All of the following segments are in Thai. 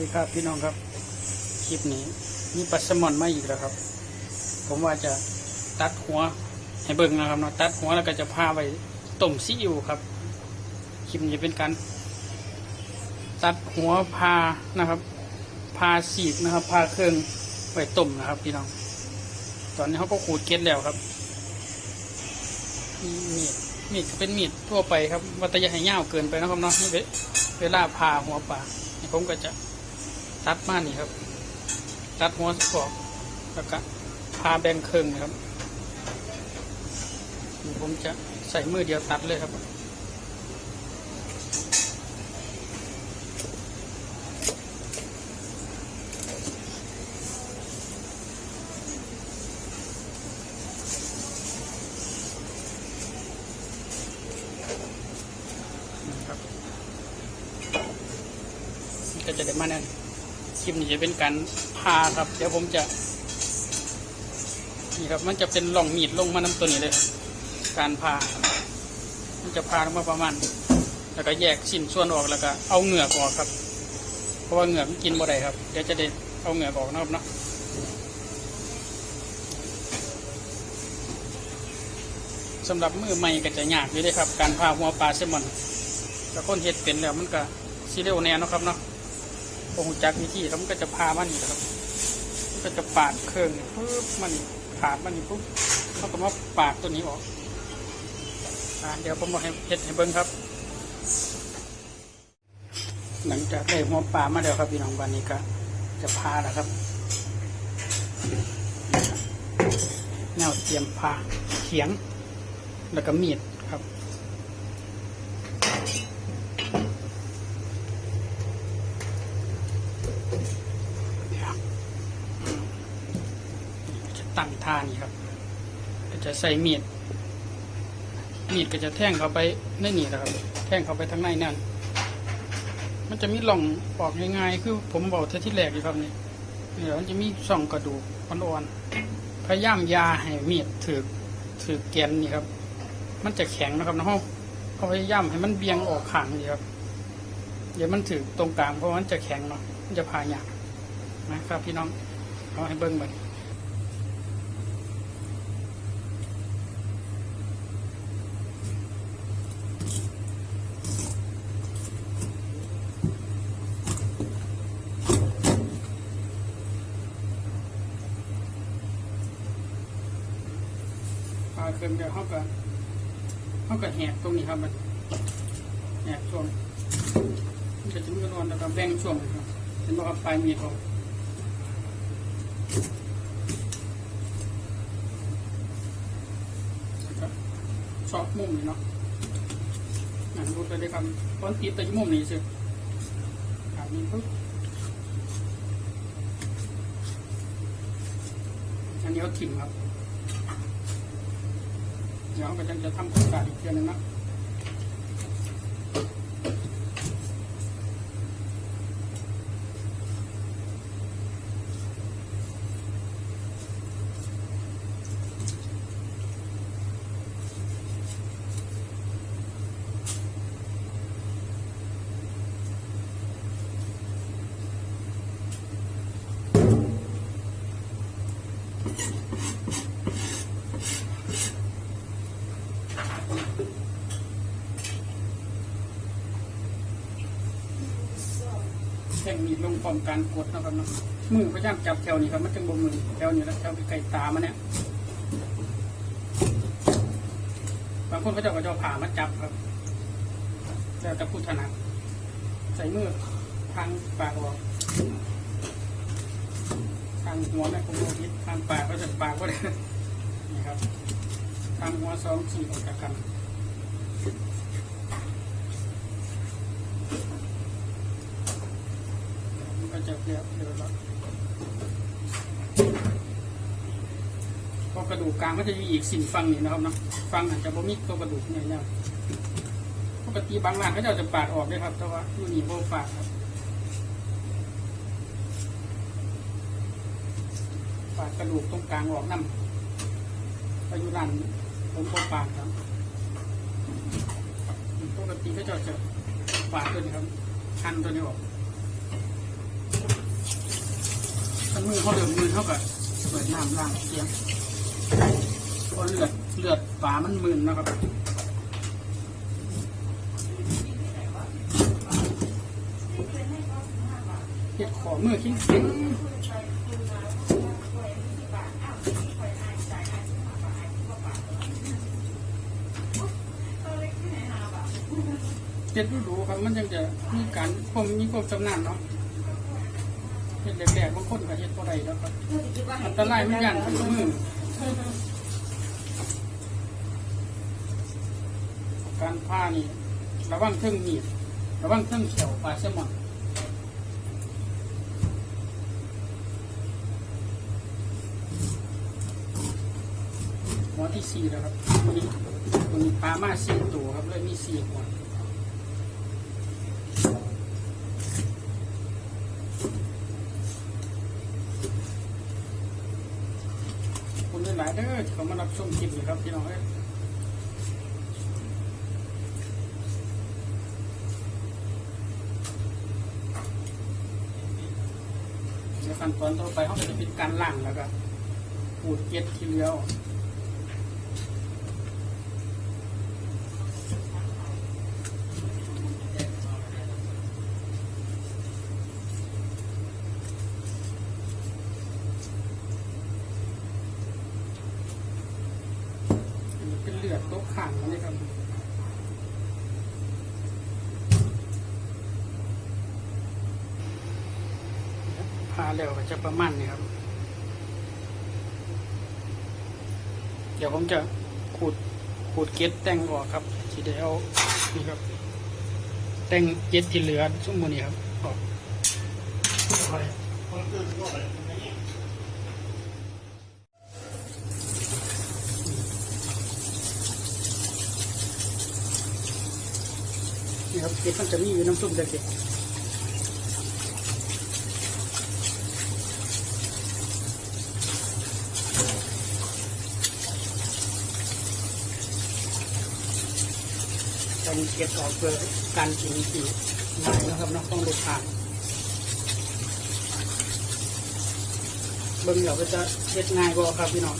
ดีครับพี่น้องครับ คลิปนี้มีปลาแซลมอนมาอีกแล้วครับ ผมว่าจะตัดหัวให้เบิ่งนะครับเนาะตัดหัวแล้วก็จะพาไปต้มซีอิ๊วครับคลิปนี้เป็นการตัดหัวพานะครับพาสีกนะครับพาเครื่องไปต้มนะครับ พี่น้อง ตอนนี้เขาก็ขูดเกล็ดแล้วครับมีมีดมีดก็เป็นมีดทั่วไปครับวัตยาให้ยาเกินไปนะครับเนาะเวเวลาพาหัวปลาผมก็จะ ตัดมานี่ครับ ตัดหัวออกแล้วก็พาแบ่งครึ่งนะครับ ผมจะใส่มือเดียวตัดเลยครับนะครับก็จะได้มาแน่ คลิปนี้จะเป็นการพาครับ เดี๋ยวผมจะนี่ครับมันจะเป็นร่องมีดลงมาน้ำตัวนี้เลยการพามันจะพาลงมาประมาณ แล้วก็แยกชิ้นส่วนออกแล้วก็เอาเหงือกออกครับ เพราะว่าเหงือกมันกินบ่ได้ครับเดี๋ยวจะได้เอาเหงือกออกนะครับเนาะสำหรับมือใหม่ก็จะยากอยู่เลยครับ การพาหัวปลาแซมอนแต่คนเฮ็ดเป็นแล้วมันก็ซีเร็วแน่นะครับเนาะ พอหูจักวิธีแล้วมันก็จะพามันนี่ครับมันก็จะปาดเครื่องปุ๊บมันนี่ขาดมันปุ๊บเขาก็มาปาดตัวนี้ออกอ่าเดี๋ยวผมบอกให้เฮ็ดให้เบิ้งครับ หลังจากได้หัวปลามาแล้วครับพี่น้องวันนี้ก็จะพาแล้วครับแนวเตรียมพาเขียง แล้วก็มีด ครับจะตั้งท่านี่ครับก็จะใส่มีด มีดก็จะแทงเข้าไปในนี่แหละครับ แทงเข้าไปทางในนั่น มันจะมีหล่องออกง่ายๆ คือผมบอกเท่าที่แรกอยู่ครับนี่เดี๋ยวมันจะมีส่องกระดูกอ่อนๆ พยายามยาให้มีดถือถือแกนนี่ครับ มันจะแข็งนะครับนะฮะเขาพยายามให้มันเบี่ยงออกข้างนี่ครับ เดี๋ยวมันถือตรงกลางเพราะวันจะแข็งเนาะ มันจะพายากนะครับพี่น้องเอาให้เบิ้งเหมื อนพาเครื่องเดียวเขาก็เขาก็แหกตรงนี้ครับมันแหกช่วงมันจะมีนอนแล้วก็แบ่งช่วงนะครับเห็นว่าปลายมีดเขาแล้วก็ชอบมุมนี่เนาะ รูดไปเลยครับตอนติดแต่ยุ่มุมนี้สิขานี้ปุ๊บอันนี้เขาถิ่มครับ เดี๋ยวเขาจะทำโครงการอีกเทียนึงนะ แท่งมีลงพร้อมการกดนะครับนะมือพยายามจับแถวนี้ครับมันจะบมือแถวนี้แล้วแถวไกลตามันเนี่ยบางคนก็จะก็จะเอผ่ามาจับครับแล้วจะพูดถนัดใส่มือทางปากออกางหัวแม่ผมโมพิษทางปากก็จะปากก็ได้นี่ครับทางหัวสองสี่ออกจากกันมันก็จะเรียบเรียบร้อยเพรากระดูกกลางก็จะอยู่อีกสิ่งฟังนี่นะครับเนาะฟังอาจจะบ่มีตัวกระดูกเนี่ยเนี่ยปกติบางร้านเขาจะเอาจะปาดออกด้วยครับ แต่ว่าอยู่นี่โบปาดครับ ปาดกระดูกตรงกลางออกน้ำไปอยู่ร้านผมโบปาดครับปกติก็จะจะปาดตัวนี้ครับคันตัวนี้ออกถ้ามือเขาเดือดมือเขาก็เปิดน้ำล้างเสียงเพราะเลือดเลือดปลามันมึนนะครับเห็ดขอมือคิ้งคิ้ง เห็ดดูดูครับ มันยังจะมีการผมมีความชำนาญเนาะเห็ดแหลกๆบางคนก็เห็ดพอได้แล้วครับอันตรายไม่ยันถึงมือการผ้านี่ระวังเครื่องมีดระวังเครื่องเขียวปลาแซลมอนหัวที่สี่แล้วครับตัวนี้ตัวนี้ปลามาสี่ตัวครับเลยมีสี่หัวขอบ คุณหลายๆเด้อที่เขามารับชมคลิปนะครับพี่น้องเอ้ยขั้นตอนต่อไปเขาจะเป็นการล่างแล้วก็ปูดเกล็ดทีเดียวออกอันนี้เป็นเลือดโต๊ะข่างมันนี่ครับพาเร็วก็จะประมาณนี้ครับ เดี๋ยวผมจะขูดขูดเกล็ดแต่งออกครับทีเดียวนี่ครับ แต่งเกล็ดที่เหลือช่วโมงนี้ครับออก นี่ครับเกล็ดมันจะมีอยู่น้ำซุปเด็กการเก็บออกเพื่อการกินที่ง่ายนะครับเนาะต้องลดทานเบิ่งเดี๋ยวก็จะเฮ็ดง่ายกว่าครับพี่น้อง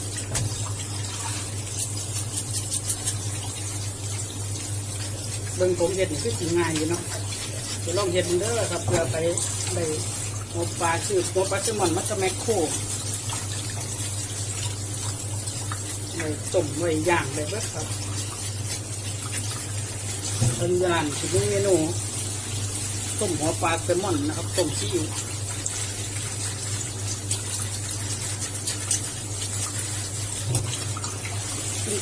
เบิ่งผมเฮ็ดนี่คือสิง่ายอยู่เนาะจะลองเฮ็ดเด้อครับเพื่อไปได้หมปลาชื่อหมปลาชื่อมันมัตแมคโครไว้ต้มไว้ย่างเลยเบิดครับเป็นยานคือเมนูต้มหัวปลาแซลมอนนะครับต้มซีอิ๊ว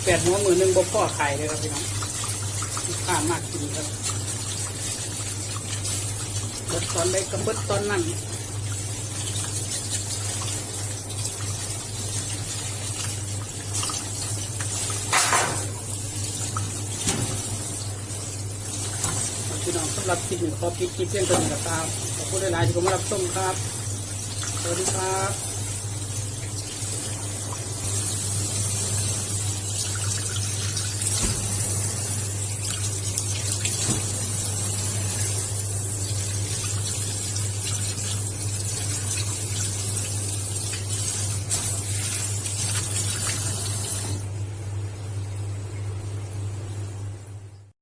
แปดหัวมือหนึ่งบ่พ่อไข่เลยครับพี่น้อง ค้ามากกินครับเบิดตอนได้กับเบิดตอนนั้นพี่น้องสำหรับคลิปนี้ขอปิดคลิปเพียงเท่านี้ก็ตามขอบคุณหลายๆที่ผมารับชมครับ สวัสดีครับ